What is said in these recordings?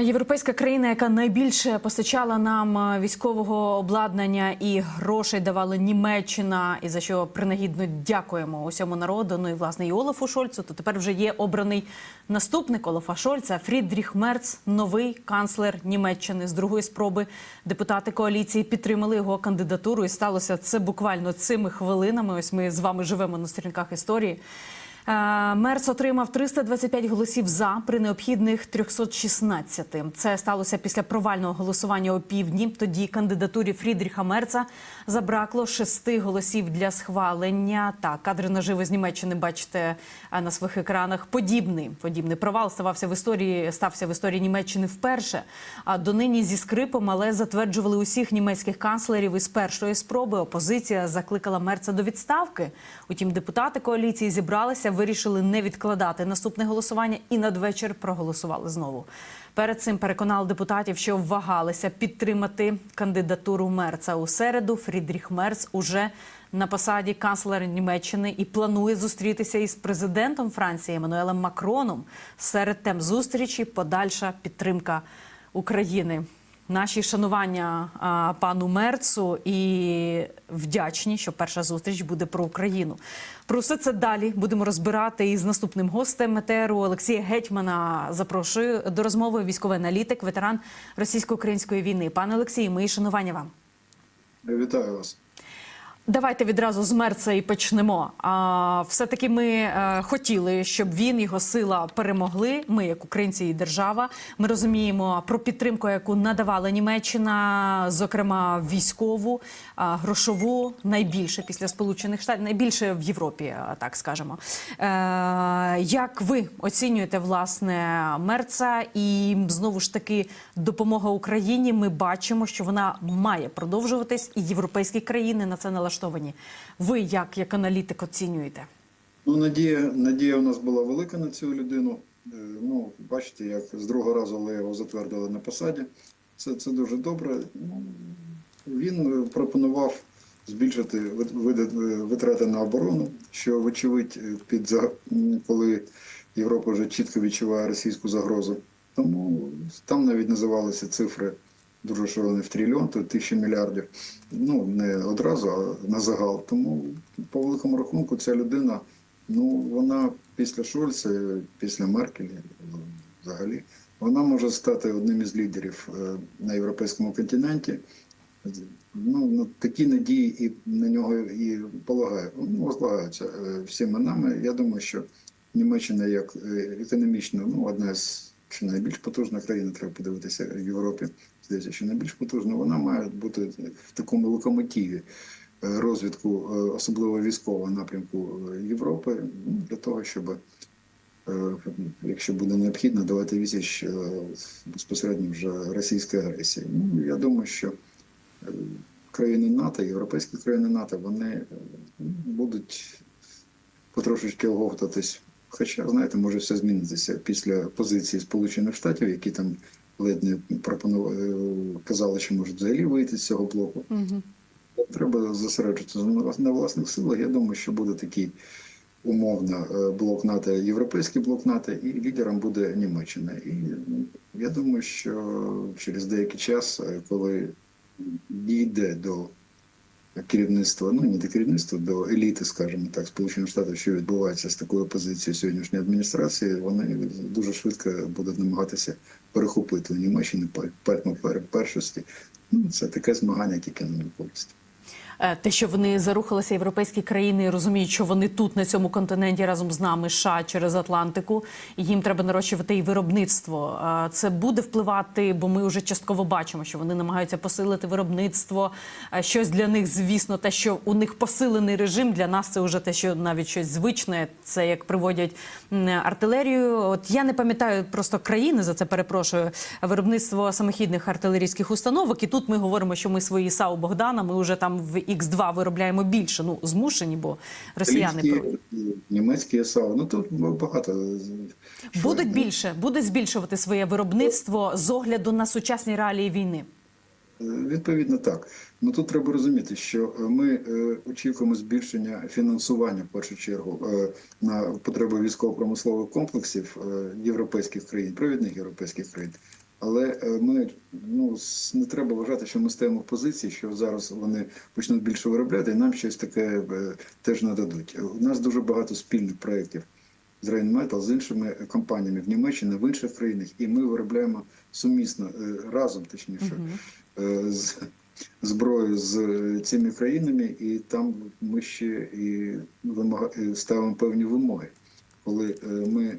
Європейська країна, яка найбільше постачала нам військового обладнання і грошей давала Німеччина, і за що принагідно дякуємо усьому народу. Ну і власне і Олафу Шольцу. То тепер вже є обраний наступник Олафа Шольца Фрідріх Мерц, новий канцлер Німеччини. З другої спроби депутати коаліції підтримали його кандидатуру, і сталося це буквально цими хвилинами. Ось ми з вами живемо на сторінках історії. Мерц отримав 325 голосів за при необхідних 316. Це сталося після провального голосування о півдні. Тоді кандидатурі Фрідріха Мерца забракло шести голосів для схвалення. Так, кадри наживо з Німеччини бачите е, на своїх екранах. Подібний подібний провал ставався в історії. Стався в історії Німеччини вперше. А донині зі скрипом, але затверджували усіх німецьких канцлерів. Із першої спроби опозиція закликала Мерца до відставки. Утім, депутати коаліції зібралися, вирішили не відкладати наступне голосування і надвечір проголосували знову. Перед цим переконали депутатів, що вагалися підтримати кандидатуру Мерца у середу. Фрідріх Мерц уже на посаді канцлера Німеччини і планує зустрітися із президентом Франції Еммануелем Макроном. Серед тем зустрічі подальша підтримка України. Наші шанування а, пану Мерцу і вдячні, що перша зустріч буде про Україну. Про все це далі будемо розбирати із наступним гостем МТРу Олексія Гетьмана. Запрошую до розмови військовий аналітик, ветеран російсько-української війни. Пане Олексію, мої шанування вам. Вітаю вас. Давайте відразу з Мерца і почнемо. А все-таки ми е, хотіли, щоб він його сила перемогли. Ми, як українці і держава, ми розуміємо про підтримку, яку надавала Німеччина, зокрема військову, а, грошову, найбільше після Сполучених Штатів, найбільше в Європі, так скажемо. Е, як ви оцінюєте власне Мерца і знову ж таки допомога Україні? Ми бачимо, що вона має продовжуватись, і європейські країни на це налаштовані. Ви як, як аналітик оцінюєте? Ну, надія, надія у нас була велика на цю людину. Е, Ну, бачите, як з другого разу але його затвердили на посаді. Це, це дуже добре. Ну, Він пропонував збільшити е, витрати на оборону, що, вочевидь, е, під коли Європа вже чітко відчуває російську загрозу. Тому там навіть називалися цифри дуже шалені в трильйон, то тисяча мільярдів. Ну, не одразу, а на загал. Тому, по великому рахунку, ця людина, ну, вона після Шольца, після Меркелі, взагалі, вона може стати одним із лідерів е, на європейському континенті. Ну, такі надії і на нього і полагаю, ну, возлагаються е, всіма нами. Я думаю, що Німеччина як е, економічно, ну, одна з чи найбільш потужна країна, треба подивитися в Європі. Здається, що найбільш потужна, вона має бути в такому локомотиві е, розвитку, е, особливо військового напрямку е, Європи, ну, для того, щоб, якщо буде необхідно, давати відсіч безпосередньо вже російської агресії. Ну, я думаю, що країни НАТО, європейські країни НАТО, вони будуть потрошечки оговтатись. Хоча, знаєте, може все змінитися після позиції Сполучених Штатів, які там ледь не пропонували, е, казали, що можуть взагалі вийти з цього блоку. Угу. Треба зосереджуватися на на власних силах. Я думаю, що буде такий умовно е, блок НАТО, європейський блок НАТО, і лідером буде Німеччина. І ну, я думаю, що через деякий час, е, коли дійде до керівництва, ну не до керівництва, до еліти, скажімо так, Сполучених Штатів, що відбувається з такою позицією сьогоднішньої адміністрації, вони дуже швидко будуть намагатися перехопити у Німеччини пальму першості. Ну, це таке змагання тільки на користь. Е, Те, що вони зарухалися європейські країни, розуміють, що вони тут на цьому континенті разом з нами, США через Атлантику, і їм треба нарощувати і виробництво. Е, Це буде впливати, бо ми вже частково бачимо, що вони намагаються посилити виробництво. Е, Щось для них, звісно, те, що у них посилений режим, для нас це вже те, що навіть щось звичне. Це як приводять артилерію. От я не пам'ятаю просто країни за це перепрошую. Виробництво самохідних артилерійських установок. І тут ми говоримо, що ми свої САУ Богдана, ми вже там в Х2 виробляємо більше. Ну змушені, бо росіяни про- Італійські, німецькі САУ. Ну тут багато. будуть більше, будуть збільшувати своє виробництво з огляду на сучасні реалії війни. Відповідно, так. Ну тут треба розуміти, що ми е, очікуємо збільшення фінансування в першу чергу е, на потреби військово-промислових комплексів е, європейських країн, провідних європейських країн. Але е, ми ну не треба вважати, що ми стоїмо в позиції, що зараз вони почнуть більше виробляти, і нам щось таке е, теж нададуть. У нас дуже багато спільних проєктів з Rheinmetall, з іншими компаніями в Німеччині, в інших країнах, і ми виробляємо сумісно е, разом, точніше, е, з зброю з цими країнами, і там ми ще і ставимо певні вимоги. Коли ми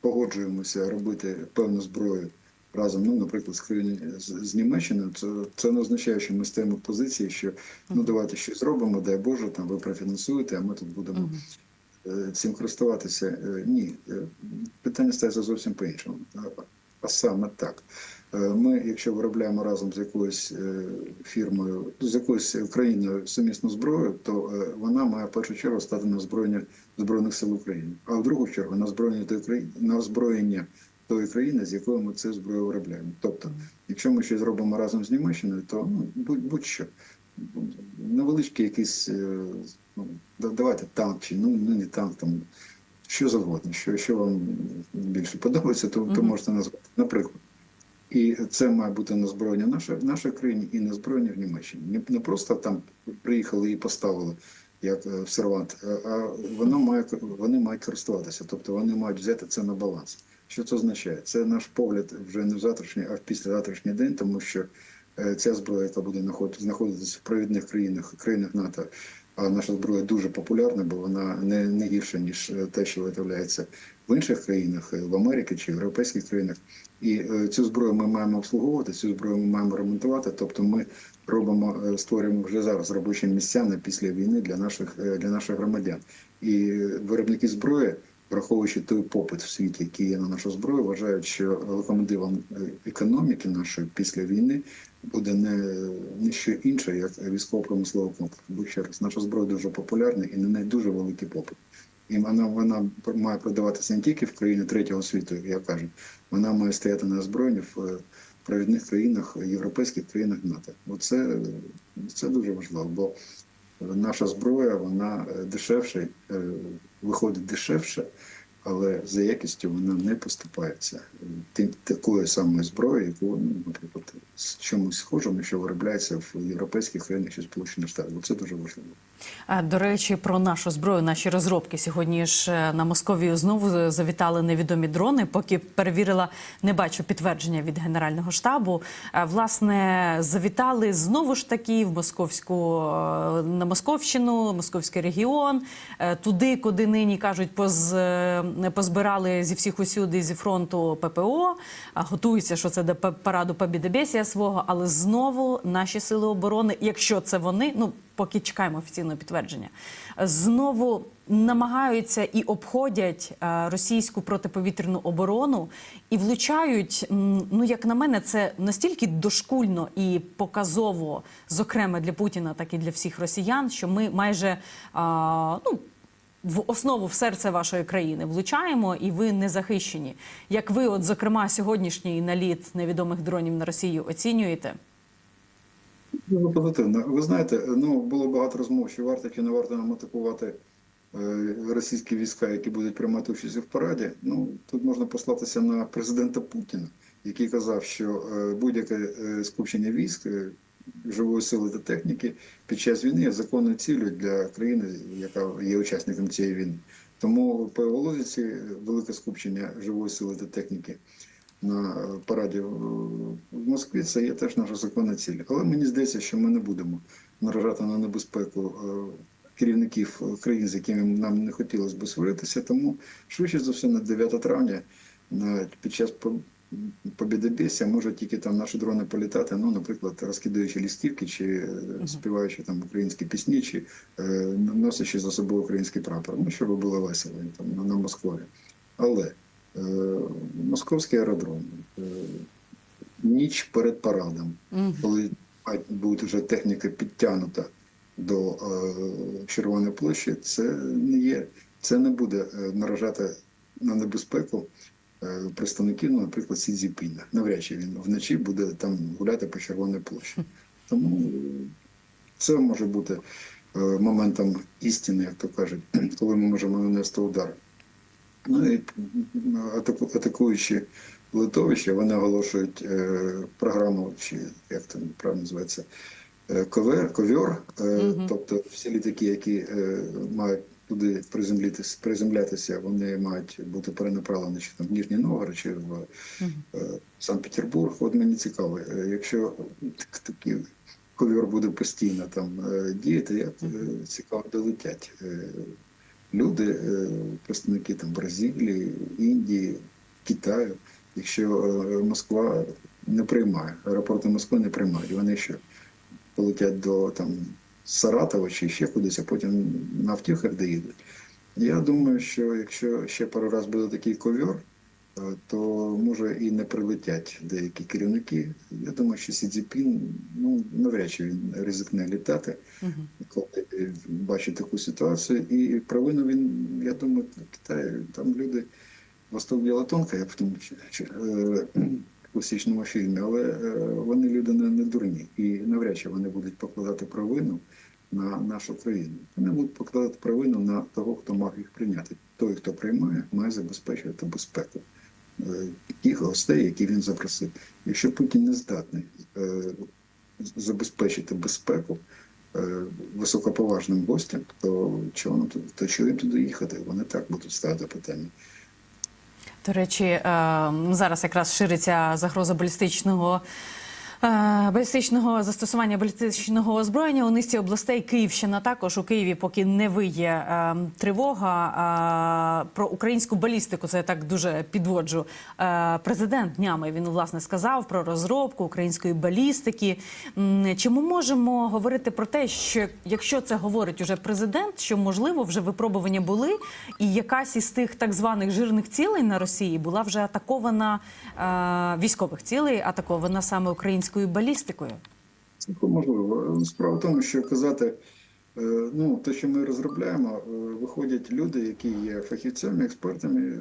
погоджуємося робити певну зброю разом, ну, наприклад, з країни з, з Німеччиною, це, це не означає, що ми стоїмо в позиції, що ну давайте щось зробимо, дай Боже, там ви профінансуєте, а ми тут будемо е, цим користуватися. Е, Ні, Е, питання стається зовсім по-іншому. А- А саме так. Е, Ми, якщо виробляємо разом з якоюсь е, фірмою, з якоюсь країною сумісну зброю, то е, вона має в першу чергу стати на озброєння Збройних сил України, а в другу чергу на озброєння тої країни, на озброєння тої країни, з якою ми цю зброю виробляємо. Тобто, якщо ми щось зробимо разом з Німеччиною, то ну, будь- будь-що. Невеличкий якийсь, е, ну, давайте танк чи ну, ну не танк, там що завгодно, що, що вам більше подобається, то, то можете назвати. Наприклад. І це має бути на зброєння нашої, в нашій країні і на зброєння в Німеччині. Не, не просто там приїхали і поставили як е, в сервант, а- а воно має, вони мають користуватися, тобто вони мають взяти це на баланс. Що це означає? Це наш погляд вже не в завтрашній, а в післязавтрашній день, тому що е, ця зброя, яка буде знаход- знаходитися в провідних країнах, країнах НАТО, а наша зброя дуже популярна, бо вона не, не гірша, ніж е, те, що виготовляється в інших країнах, е, в Америці чи в європейських країнах. І цю зброю ми маємо обслуговувати, цю зброю ми маємо ремонтувати. Тобто ми робимо, створюємо вже зараз робочі місця на після війни для наших для наших громадян. І виробники зброї, враховуючи той попит в світі, який є на нашу зброю, вважають, що локомотивом економіки нашої після війни буде не, не що інше, як військово-промисловий комплекс. Бо ще раз, наша зброя дуже популярна і на неї дуже великий попит. І вона, вона має продаватися не тільки в країни третього світу, як я кажу, вона має стояти на озброєнні в провідних країнах, європейських країнах НАТО. Оце це дуже важливо, бо наша зброя вона е, дешевше, е, виходить дешевше, але за якістю вона не поступається тим такою самою зброєю, яку, ну, наприклад, з чимось схожим, що виробляється в європейських країнах чи Сполучених Штатів. Це дуже важливо. А, До речі, про нашу зброю, наші розробки. Сьогодні ж е, на Московію знову завітали невідомі дрони. Поки перевірила, не бачу підтвердження від Генерального штабу. Е, Власне, завітали знову ж таки в московську е, на Московщину, московський регіон, е, туди, куди нині кажуть, поз, е, позбирали зі всіх усюди зі фронту ППО. Готуються, що це до параду Побідобєсія свого, але знову наші сили оборони, якщо це вони, ну поки чекаємо офіційного підтвердження, знову намагаються і обходять е, російську протиповітряну оборону і влучають. Ну як на мене, це настільки дошкульно і показово, зокрема для Путіна, так і для всіх росіян, що ми майже ну. В основу в серце вашої країни влучаємо, і ви не захищені. Як ви, от зокрема, сьогоднішній наліт невідомих дронів на Росію оцінюєте? Дуже позитивно. Ви знаєте, ну було багато розмов, чи варто чи не варто нам атакувати е, російські війська, які будуть приймати участь в параді. Ну тут можна послатися на президента Путіна, який казав, що е, будь-яке е, скупчення військ. Живої сили та техніки під час війни є законною цілею для країни, яка є учасником цієї війни. Тому по його логіці велике скупчення живої сили та техніки на е, параді в в Москві, це є теж наша законна ціль. Але мені здається, що ми не будемо наражати на небезпеку е, керівників е, країн, з якими нам не хотілося б сваритися. Тому швидше за все на 9 травня на під час по- Побєдобєсія можуть тільки там наші дрони політати, ну, наприклад, розкидаючи лістівки чи е, співаючи там українські пісні, чи е, носячи за собою український прапор. Ну, щоб було весело там на, на Москві. Але е, московський аеродром, е, ніч перед парадом, коли бути вже техніка підтягнута до е, Червоної площі, це не є, це не буде е, наражати на небезпеку е, представників, ну, наприклад, Сі Цзіпіна. Навряд чи він вночі буде там гуляти по Червоній площі. Тому е, це може бути е, моментом істини, як то кажуть, коли ми можемо нанести удар. Ну і м, атакуючи литовище, вони оголошують е, програму, чи як там правильно називається, е, ковер, ковьор, е, тобто всі літаки, які мають туди приземлитися, приземлятися, вони мають бути перенаправлені чи там в Нижній Новгород, чи в е, Санкт-Петербург. От мені цікаво, якщо так- такий ковьор буде постійно там діяти, як цікаво долетять люди, е, представники там Бразилії, Індії, Китаю, якщо е, Москва не приймає, аеропорти Москви не приймають, вони що полетять до там Саратова чи ще кудись, а потім на автівках доїдуть. Я думаю, що якщо ще пару раз буде такий ковьор, то може і не прилетять деякі керівники. Я думаю, що Сі Цзіпін, ну навряд чи він ризикне літати, коли бачить таку ситуацію. І провину він, я думаю, Китай, там люди Восток Біла тонка, як в тому е, класичному фільмі, але е, вони люди не, дурні. І навряд чи вони будуть покладати провину на нашу країну. Вони будуть покладати провину на того, хто мав їх прийняти. Той, хто приймає, має забезпечувати безпеку е, тих гостей, які він запросив. Якщо Путін не здатний е, забезпечити безпеку е, високоповажним гостям, то чого то чого їм туди їхати? Вони так будуть ставити питання. До речі, е, зараз якраз шириться загроза балістичного. Е, Балістичного застосування балістичного озброєння у низці областей Київщина також у Києві, поки не виє е, тривога е, про українську балістику. Це я так дуже підводжу. Е, президент днями він власне сказав про розробку української балістики. Чи ми можемо говорити про те, що якщо це говорить уже президент, що можливо вже випробування були, і якась із тих так званих жирних цілей на Росії була вже атакована е, військових цілей, атакована саме українською балістикою? Цілком можливо. Справа в тому, що казати, е, ну, те, що ми розробляємо, е, виходять люди, які є фахівцями, експертами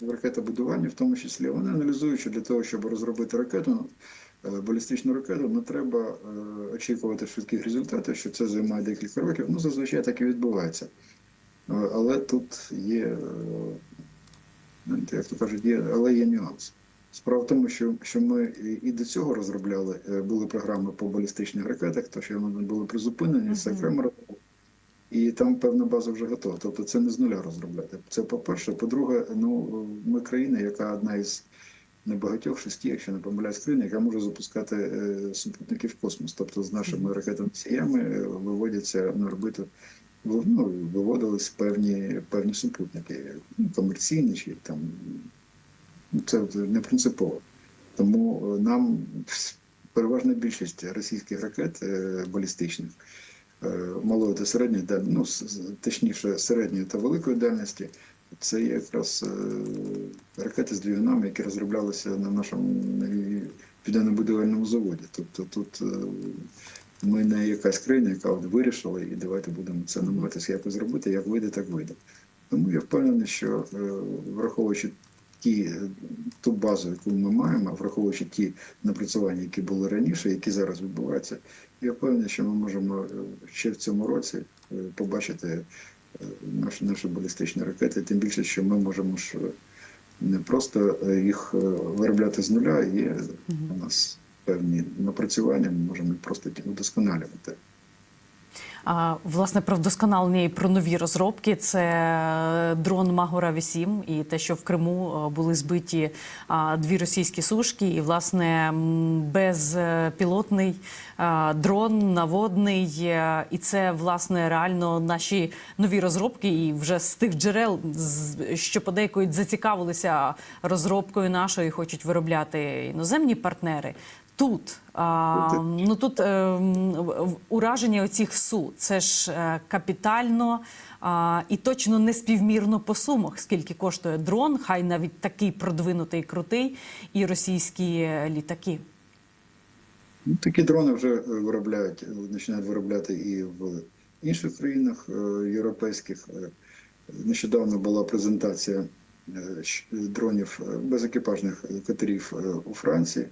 в ракетобудуванні, в тому числі. Вони аналізують, що для того, щоб розробити ракету, е, балістичну ракету, не треба е, очікувати швидких результатів, що це займає декілька років. Ну, зазвичай так і відбувається. Е, Але тут є, е, як то кажуть, є, але є нюанс. Справа в тому, що, що ми і- до цього розробляли, е, були програми по балістичних ракетах, то що вони були призупинені, це окрема розмова. І там певна база вже готова. Тобто це не з нуля розробляти. Це по-перше. По-друге, ну ми країна, яка одна із небагатьох шести, якщо не помиляюсь, країн, яка може запускати е, супутники в космос. Тобто з нашими ракетоносіями е, виводяться на орбиту. Ну, виводились певні певні супутники, ну, комерційні чи там це не принципово. Тому е, нам переважна більшість російських ракет е, балістичних е, малої та середньої ну, точніше, середньої та великої дальності, це якраз ракети з двигунами, які розроблялися на нашому південно-будівельному заводі. Тобто тут ми не якась країна, яка от вирішила, і давайте будемо це намагатися якось зробити, як вийде, так вийде. Тому я впевнений, що враховуючи ті, е, ту базу, яку ми маємо, враховуючи ті напрацювання, які були раніше, які зараз відбуваються, я впевнений, що ми можемо е, ще в цьому році е, побачити наші, наші балістичні ракети, тим більше, що ми можемо ж не просто їх виробляти з нуля, є у нас певні напрацювання, ми можемо їх просто удосконалювати. Власне, про вдосконалення і про нові розробки це дрон Магора 8 і те, що в Криму е, були збиті дві російські сушки, і власне безпілотний а, дрон наводний. е, І це власне реально наші нові розробки. І вже з тих джерел, що подейкують зацікавилися розробкою нашою, і хочуть виробляти іноземні партнери. Тут а, ну тут е, ураження оцих су це ж е, капітально а, і точно не співмірно по сумах, скільки коштує дрон, хай навіть такий продвинутий, крутий, і російські е, літаки. Ну, такі дрони вже е, виробляють, починають виробляти і в інших країнах е, європейських. Нещодавно була презентація дронів е, безекіпажних е, катерів у Франції.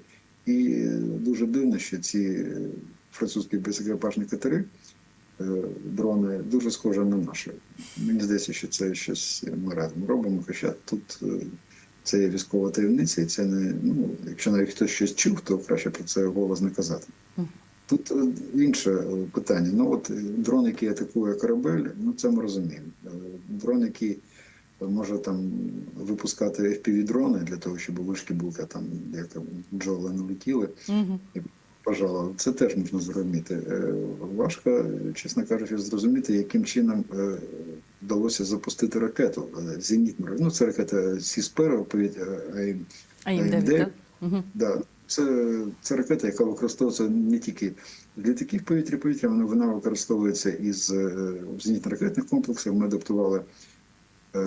І дуже дивно, що ці французькі безекіпажні катери, е, дрони, дуже схожі на наші. Мені здається, що це щось ми разом робимо, хоча тут е, Це є військова таємниця, і це не ну, якщо навіть хтось щось чув, то краще про це голос не казати. Тут е, інше питання. Ну от дрон, який атакує корабель, ну це ми розуміємо. Дрон, який може там випускати FPV-дрони для того, щоб вишки бука там як бджоли не летіли. Угу. Пожалуй, це теж можна зрозуміти. Е, Важко, чесно кажучи, зрозуміти, яким чином е, вдалося запустити ракету. Е, Зенітну. Ну, це ракета Сіспера, повітря, АІМ. А їм AIM-9. дев'ять, так? Угу. Да. Це, це ракета, яка використовується не тільки для таких повітря повітря, вона, використовується із зенітно-ракетних комплексів. Ми адаптували е,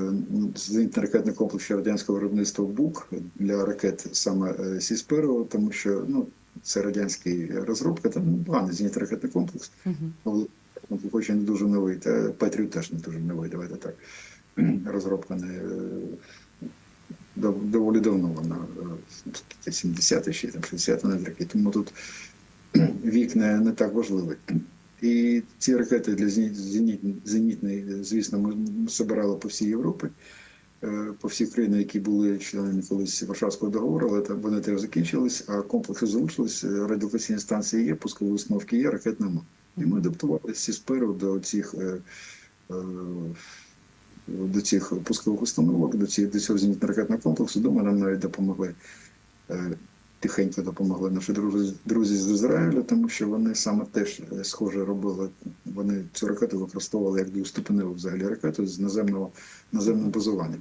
зенітно-ракетний комплекс радянського виробництва БУК для ракет саме е, Сісперо, тому що ну, це радянський розробка, там ну, поганий зенітно-ракетний комплекс. Але ну, хоч не дуже новий, та Петрів теж не дуже новий, давайте так. Розробка не е, доволі давно вона, е, 70 ще там 60 навіть роки, тому тут вік не, не так важливий. І ці ракети для зеніт, зеніт, зенітної, звісно, ми збирали по всій Європі, е, по всіх країнах, які були членами колись Варшавського договору, але там вони теж закінчились, а комплекси залишились, е, радіолокаційні станції є, пускові установки є, ракет нема. І ми адаптували Сісперу до цих. е, до цих пускових установок, до цього зенітно-ракетного комплексу. Думаю, нам навіть допомогли. Тихенько допомогли наші друзі, друзі з Ізраїлю, тому що вони саме теж е, схоже робили. Вони цю ракету використовували як двоступеневу взагалі ракету з наземного наземного базування.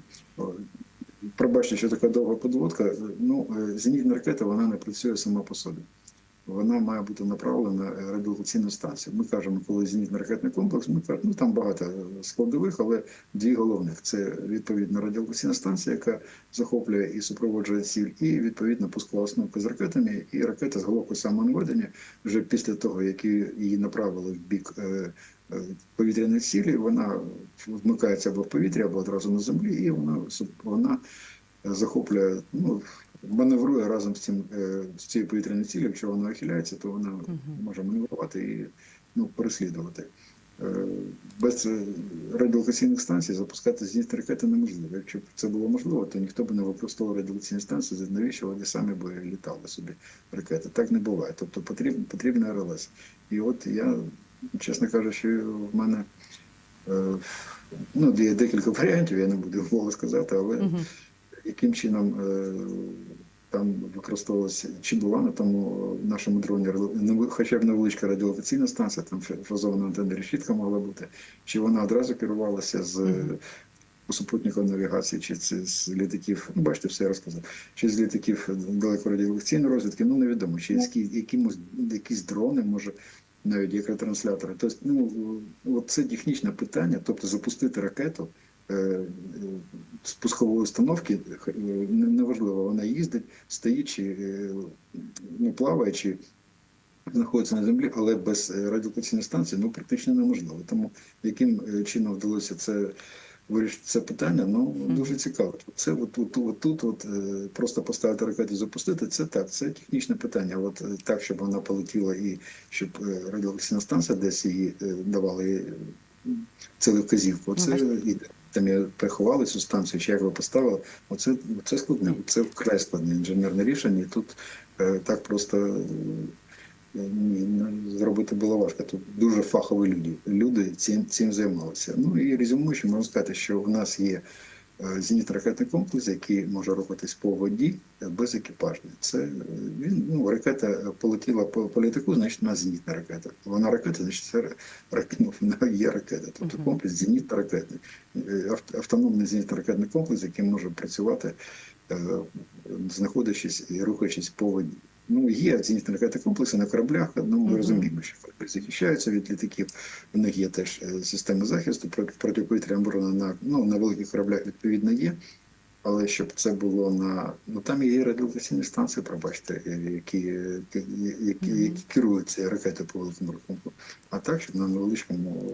Пробачте, що така довга подводка. Е, Ну, е, зенітна ракета вона не працює сама по собі. Вона має бути направлена на радіолокаційну станцію. Ми кажемо, коли зенітно ракетний комплекс, ми кажемо, ну там багато складових, але дві головних це відповідно радіолокаційна станція, яка захоплює і супроводжує ціль, і відповідно пускова установка з ракетами, і ракета з головкою самонаведення вже після того, як її направили в бік е, е, повітряної цілі, вона вмикається або в повітря, або одразу на землі, і вона вона захоплює, ну маневрує разом з цим е, з цією повітряною цілею. Якщо вона ухиляється, то вона може маневрувати і ну, переслідувати. Е, Без е, радіолокаційних станцій запускати зенітні ракети неможливо. Якщо б це було можливо, то ніхто б не використовував радіолокаційні станції, навіщо вони самі б літали собі ракети. Так не буває. Тобто потрібен потрібна РЛС. І от я, чесно кажучи, в мене ну, є декілька варіантів, я не буду голос сказати, але. Яким чином е, там використовувалася, чи була на тому нашому дроні неви- хоча б невеличка радіолокаційна станція, там фазована антенна решітка могла бути, чи вона одразу керувалася з супутникової навігації, чи це з літаків, ну бачите, все я розказав, чи з літаків далекорадіолокаційної розвідки, ну невідомо, чи з кі- якимось якісь дрони, може. Навіть як ретранслятори. Тобто, ну, от це технічне питання, тобто запустити ракету е, е, з пускової установки, е, неважливо, вона їздить, стоїть чи е, ну, плаває, чи знаходиться на землі, але без радіолокаційної станції ну, практично неможливо. Тому яким чином вдалося це вирішити це питання, ну дуже цікаво. Це от, от, от тут от, просто поставити ракету запустити, це так, це технічне питання. От так, щоб вона полетіла і щоб радіолокаційна станція десь її давала цілу вказівку. Оце і там я приховали цю станцію, чи як ви поставили. Оце, це складне, це вкрай складне інженерне рішення. І тут е, так просто е, ні, зробити було важко. Тут дуже фахові люди. Люди цим, цим займалися. Ну і резюмуючи, можна сказати, що в нас є е, зенітно-ракетний комплекс, який може рухатись по воді е, безекіпажний. Це е, він ну, ракета полетіла по, по літаку, значить вона зенітна ракета. Вона ракета, значить це ракета, ну, вона є ракета. Тобто комплекс зенітно-ракетний, Е, автономний зенітно-ракетний комплекс, який може працювати, знаходячись і рухаючись по воді. Ну, є зенітно-ракетні комплекси на кораблях, ну ми розуміємо, що кораблі захищаються від літаків. У них є теж е, системи захисту проти- протиповітряної оборони на, ну, на великих кораблях відповідно є. Але щоб це було на ну там є радіолокаційні станції, пробачте, е, які, е, які, які керують цією ракетою по великому рахунку. А так, щоб на невеличкому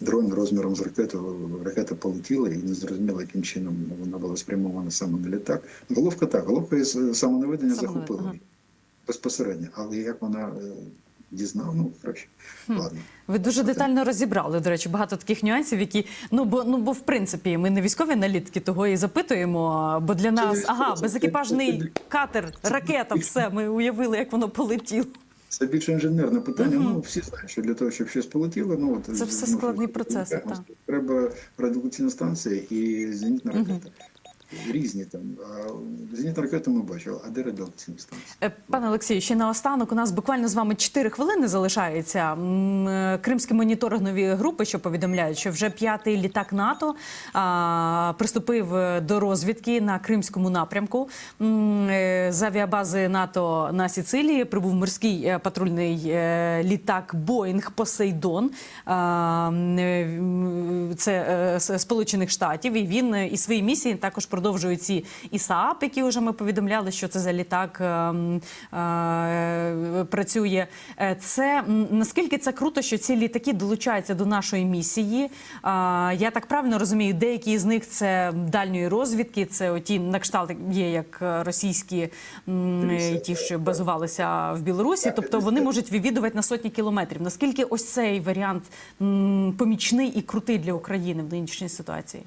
дроні розміром з ракету ракета полетіла і не зрозуміло, яким чином вона була спрямована саме на літак. Головка так, головка із Самонаведення, захопила ага. Безпосередньо, але як вона е, дізнав, ну краще. Ладно. Ви дуже детально розібрали, до речі, багато таких нюансів, які ну бо ну бо в принципі ми не військові аналітики, того і запитуємо. Бо для нас ага, безекіпажний катер, ракета, все. Ми уявили, як воно полетіло. Це більше інженерне питання. Ну всі знають, що для того, щоб щось полетіло, ну от Це все ну, складний процес. Треба радіолокаційна станція і зенітна ракета. Різні там. А зенітна ми бачили, а де радіолокаційна станція? Е, Пане Олексію, ще наостанок у нас буквально з вами 4 хвилини залишається. Е, Кримські моніторингові групи, що повідомляють, що вже п'ятий літак НАТО а, приступив е, до розвідки на кримському напрямку. З авіабази НАТО на Сіцилії прибув морський патрульний літак Боїнг Посейдон. Це Сполучених Штатів. І він і свої місії також продовжує ці ІСААП, які вже ми повідомляли, що це за літак е, е, працює. Е, Це наскільки це круто, що ці літаки долучаються до нашої місії. А, Я так правильно розумію, деякі з них це дальньої розвідки, це оті на кшталт є як е, російські е, ті, що базувалися в Білорусі. Тобто вони можуть відвідувати на сотні кілометрів. Наскільки ось цей варіант помічний і крутий для України в нинішній ситуації?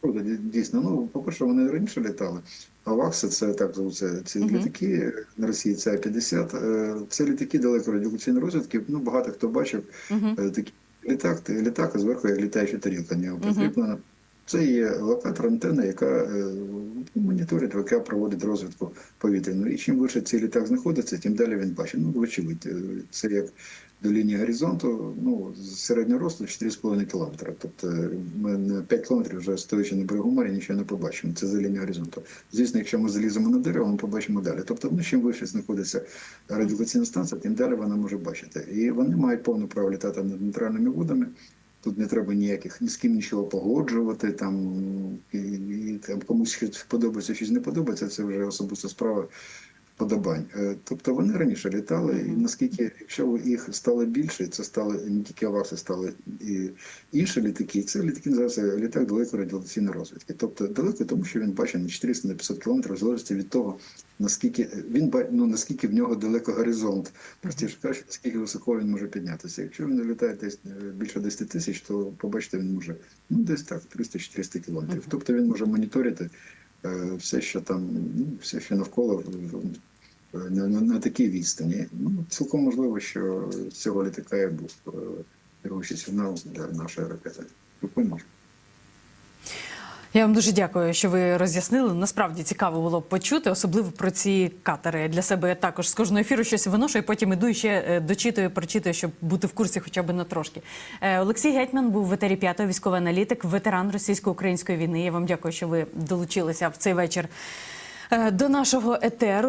Круто, дійсно. Ну, по-перше, вони раніше літали. А ВАКСи це так звуться ці літаки на Росії. Це А-50. Е, Це літаки далеко радіолокаційної розвідки. Ну, багато хто бачив е, такі літак, літак, а зверху як літаюча тарілка нього прикріплена. Це є локатор антенна, яка е, моніторить, яка проводить розвідку повітряну. І чим вище цей літак знаходиться, тим далі він бачить. Ну, вочевидь, це як до лінії горизонту, ну, середнього росту 4,5 кілометра. Тобто ми на 5 кілометрів вже стоячи на берегу моря, нічого не побачимо. Це за лінією горизонту. Звісно, якщо ми заліземо на дерево, ми побачимо далі. Тобто, ну, чим вище знаходиться радіолокаційна станція, тим далі вона може бачити. І вони мають повне право літати над нейтральними водами. Тут не треба ніяких ні з ким нічого погоджувати, там і, і там комусь подобається, щось не подобається. Це вже особиста справа подобань. Е, Тобто вони раніше літали, і наскільки, якщо їх стало більше, це стали не тільки авакси, стали і інші літаки. Це літаки називаються літак далекої радіолокаційної розвідки. Тобто далеко, тому що він бачить на 400 на 500 кілометрів, в залежності від того, наскільки він ну, наскільки в нього далеко горизонт. Простіше кажучи, наскільки високо він може піднятися. Якщо він літає десь е, більше 10 тисяч, то побачите, він може ну десь так 300-400 кілометрів. Тобто він може моніторити е, все, що там, ну, все, що навколо на, на, на такій відстані. Ну, цілком можливо, що цього літака був е, керуючий сигнал для нашої ракети. Цілком можливо. Я вам дуже дякую, що ви роз'яснили. Насправді цікаво було почути, особливо про ці катери. Для себе я також з кожного ефіру щось виношу, і потім іду і ще е, дочитую, прочитую, щоб бути в курсі хоча б на трошки. Е, Олексій Гетьман був в етері 5 військовий аналітик, ветеран російсько-української війни. Я вам дякую, що ви долучилися в цей вечір е, до нашого етеру.